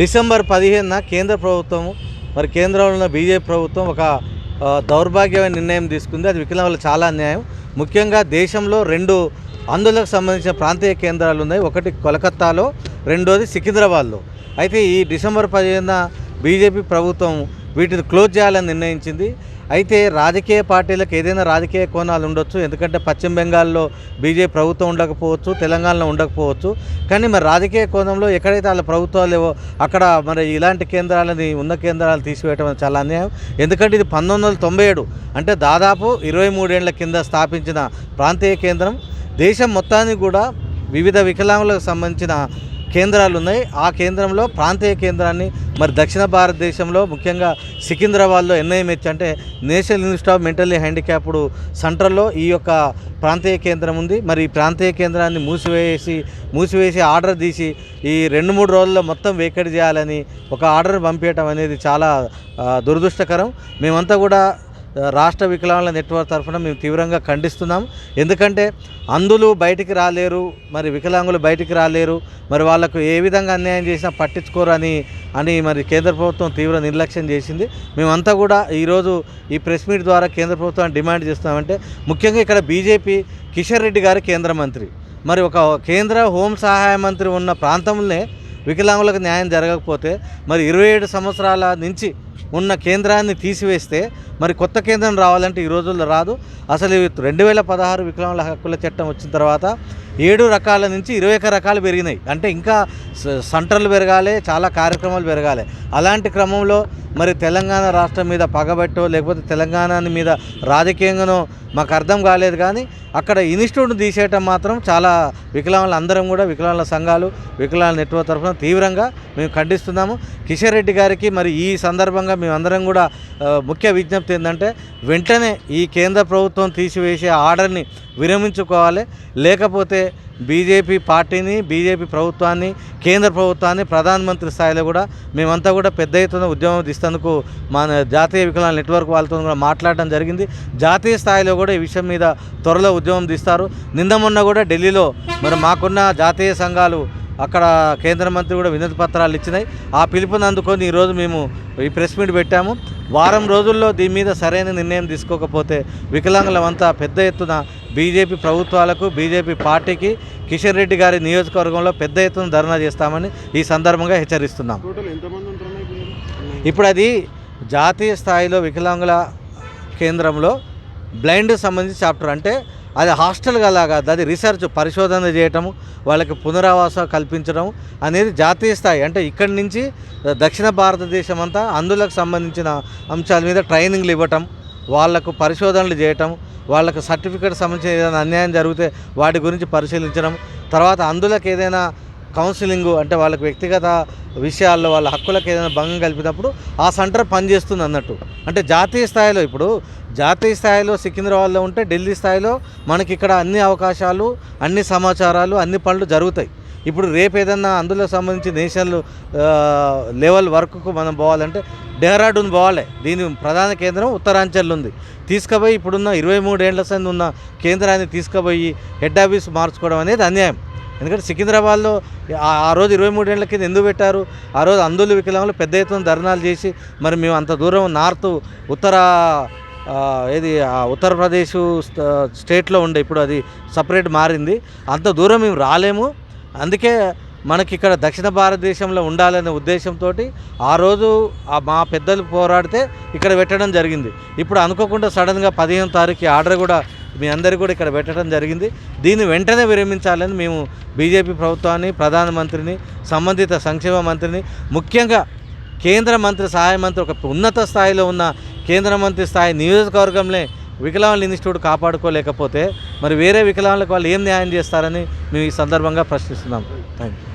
December పదిహేనున కేంద్ర ప్రభుత్వం మరి కేంద్రంలో ఉన్న బీజేపీ ప్రభుత్వం ఒక దౌర్భాగ్యమైన నిర్ణయం తీసుకుంది. అది వికలాంగులు చాలా అన్యాయం. ముఖ్యంగా దేశంలో రెండు అందులకు సంబంధించిన ప్రాంతీయ కేంద్రాలు ఉన్నాయి. ఒకటి కోలకత్తాలో రెండోది సికింద్రాబాద్లో. అయితే ఈ డిసెంబర్ పదిహేనున బీజేపీ ప్రభుత్వం వీటిని క్లోజ్ చేయాలని నిర్ణయించింది. అయితే రాజకీయ పార్టీలకు ఏదైనా రాజకీయ కోణాలు ఉండొచ్చు ఎందుకంటే పశ్చిమ బెంగాల్లో బీజేపీ ప్రభుత్వం ఉండకపోవచ్చు తెలంగాణలో ఉండకపోవచ్చు. కానీ మరి రాజకీయ కోణంలో ఎక్కడైతే వాళ్ళ ప్రభుత్వాలు లేవో అక్కడ మరి ఇలాంటి కేంద్రాలని ఉన్న కేంద్రాలు తీసివేయటం చాలా అన్యాయం. ఎందుకంటే ఇది పంతొమ్మిది వందల తొంభై ఏడు అంటే దాదాపు ఇరవై మూడేళ్ళ కింద స్థాపించిన ప్రాంతీయ కేంద్రం. దేశం మొత్తానికి కూడా వివిధ వికలాంగులకు సంబంధించిన కేంద్రాలు ఉన్నాయి. ఆ కేంద్రంలో ప్రాంతీయ కేంద్రాన్ని మరి దక్షిణ భారతదేశంలో ముఖ్యంగా సికింద్రాబాద్లో ఎన్ఐఎంహెచ్ అంటే national institute of mentally handicapped సెంటర్లో ఈ యొక్క ప్రాంతీయ కేంద్రం ఉంది. మరి ఈ ప్రాంతీయ కేంద్రాన్ని మూసివేసి మూసివేసి ఆర్డర్ తీసి ఈ రెండు మూడు రోజుల్లో మొత్తం వేకడి చేయాలని ఒక ఆర్డర్ పంపించడం అనేది చాలా దురదృష్టకరం. మేమంతా కూడా రాష్ట్ర వికలాంగుల నెట్వర్క్ తరఫున మేము తీవ్రంగా ఖండిస్తున్నాం. ఎందుకంటే అందులు బయటికి రాలేరు మరి వికలాంగులు బయటికి రాలేరు మరి వాళ్ళకు ఏ విధంగా అన్యాయం చేసినా పట్టించుకోరు అని అని మరి కేంద్ర ప్రభుత్వం తీవ్ర నిర్లక్ష్యం చేసింది. మేమంతా కూడా ఈరోజు ఈ ప్రెస్ మీట్ ద్వారా కేంద్ర ప్రభుత్వాన్ని డిమాండ్ చేస్తున్నామంటే ముఖ్యంగా ఇక్కడ బీజేపీ కిషన్ రెడ్డి గారు కేంద్ర మంత్రి. మరి ఒక కేంద్ర హోం సహాయ మంత్రి ఉన్న ప్రాంతంలోనే వికలాంగులకు న్యాయం జరగకపోతే మరి ఇరవై ఏడు సంవత్సరాల నుంచి ఉన్న కేంద్రాన్ని తీసివేస్తే మరి కొత్త కేంద్రం రావాలంటే ఈ రోజుల్లో రాదు. అసలు రెండు వేల పదహారు వికలాంగుల హక్కుల చట్టం వచ్చిన తర్వాత ఏడు రకాల నుంచి ఇరవై ఒక రకాలు పెరిగినాయి. అంటే ఇంకా సెంటర్లు పెరగాలి చాలా కార్యక్రమాలు పెరగాలి. అలాంటి క్రమంలో మరి తెలంగాణ రాష్ట్రం మీద పగబెట్టో లేకపోతే తెలంగాణ మీద రాజకీయంగానో మాకు అర్థం కాలేదు కానీ అక్కడ ఇన్స్టిట్యూట్ తీసేయటం మాత్రం చాలా వికలాంగులు అందరం కూడా వికలాంగుల సంఘాలు వికలాంగుల నెట్వర్క్ తరఫున తీవ్రంగా మేము ఖండిస్తున్నాము. కిషన్ రెడ్డి గారికి మరి ఈ సందర్భంగా మేమందరం కూడా ముఖ్య విజ్ఞప్తి ఏంటంటే వెంటనే ఈ కేంద్ర ప్రభుత్వం తీసివేసే ఆర్డర్ని విరమించుకోవాలి. లేకపోతే బీజేపీ పార్టీని బీజేపీ ప్రభుత్వాన్ని కేంద్ర ప్రభుత్వాన్ని ప్రధానమంత్రి స్థాయిలో కూడా మేమంతా కూడా పెద్ద ఎత్తున ఉద్యమం ఇస్తేందుకు మన జాతీయ వికలాంగ నెట్వర్క్ వాళ్ళతో కూడా మాట్లాడడం జరిగింది. జాతీయ స్థాయిలో కూడా ఈ విషయం మీద త్వరలో ఉద్యమం తీస్తారు. నిన్న మొన్న కూడా ఢిల్లీలో మరి మాకున్న జాతీయ సంఘాలు అక్కడ కేంద్ర మంత్రి కూడా వినతి పత్రాలు ఇచ్చినాయి. ఆ పిలుపుని అందుకొని ఈరోజు మేము ఈ ప్రెస్ మీట్ పెట్టాము. వారం రోజుల్లో దీని మీద సరైన నిర్ణయం తీసుకోకపోతే వికలాంగులమంతా పెద్ద ఎత్తున బీజేపీ ప్రభుత్వాలకు బీజేపీ పార్టీకి కిషన్ రెడ్డి గారి నియోజకవర్గంలో పెద్ద ఎత్తున ధర్నా చేస్తామని ఈ సందర్భంగా హెచ్చరిస్తున్నాం. ఇప్పుడు ఇప్పుడు అది జాతీయ స్థాయిలో వికలాంగుల కేంద్రంలో బ్లైండ్ సంబంధించి చాప్టర్ అంటే అది హాస్టల్గా లాగా అది రీసెర్చ్ పరిశోధన చేయటము వాళ్ళకి పునరావాసం కల్పించడం అనేది జాతీయ స్థాయి. అంటే ఇక్కడి నుంచి దక్షిణ భారతదేశం అంతా అందులకు సంబంధించిన అంశాల మీద ట్రైనింగ్లు ఇవ్వటం వాళ్ళకు పరిశోధనలు చేయటం వాళ్ళకు సర్టిఫికేట్ సంబంధించిన ఏదైనా అన్యాయం జరిగితే వాటి గురించి పరిశీలించడం తర్వాత అందులకు ఏదైనా కౌన్సిలింగ్ అంటే వాళ్ళకి వ్యక్తిగత విషయాల్లో వాళ్ళ హక్కులకు ఏదైనా భంగం కలిపినప్పుడు ఆ సెంటర్ పనిచేస్తుంది అన్నట్టు. అంటే జాతీయ స్థాయిలో ఇప్పుడు జాతీయ స్థాయిలో సికింద్రాబాద్లో ఉంటే ఢిల్లీ స్థాయిలో మనకి ఇక్కడ అన్ని అవకాశాలు అన్ని సమాచారాలు అన్ని పనులు జరుగుతాయి. ఇప్పుడు రేపు ఏదన్నా అందులో సంబంధించి నేషనల్ లెవెల్ వర్క్కు మనం పోవాలంటే డెహ్రాడూన్ పోవాలి. దీని ప్రధాన కేంద్రం ఉత్తరాంచల్ ఉంది. తీసుకుపోయి ఇప్పుడున్న ఇరవై మూడేళ్ళ సంది ఉన్న కేంద్రాన్ని తీసుకుపోయి హెడ్ ఆఫీస్ మార్చుకోవడం అనేది అన్యాయం. ఎందుకంటే సికింద్రాబాద్లో ఆ- రోజు ఇరవై మూడేళ్ళ కింద ఎందుకు పెట్టారు? ఆ రోజు అందులు వికలాంగులు పెద్ద ఎత్తున ధర్నాలు చేసి మరి మేము అంత దూరం నార్త్ ఉత్తర ఏది ఉత్తరప్రదేశ్ స్టేట్లో ఉండే ఇప్పుడు అది సపరేట్ మారింది. అంత దూరం మేము రాలేము. అందుకే మనకి ఇక్కడ దక్షిణ భారతదేశంలో ఉండాలనే ఉద్దేశంతో ఆ రోజు మా పెద్దలు పోరాడితే ఇక్కడ పెట్టడం జరిగింది. ఇప్పుడు అనుకోకుండా సడన్గా పదిహేను తారీఖు ఆర్డర్ కూడా మీ అందరికీ కూడా ఇక్కడ పెట్టడం జరిగింది. దీన్ని వెంటనే విరమించాలని మేము బీజేపీ ప్రభుత్వాన్ని ప్రధానమంత్రిని సంబంధిత సంక్షేమ మంత్రిని ముఖ్యంగా కేంద్ర మంత్రి సహాయ మంత్రి ఒక ఉన్నత స్థాయిలో ఉన్న కేంద్ర మంత్రి స్థాయి నియోజకవర్గంలో వికలాంగుల ఇన్స్టిట్యూట్ కాపాడుకోలేకపోతే మరి వేరే వికలాంగులకు వాళ్ళు ఏం న్యాయం చేస్తారని మేము ఈ సందర్భంగా ప్రశ్నిస్తున్నాం. Thank you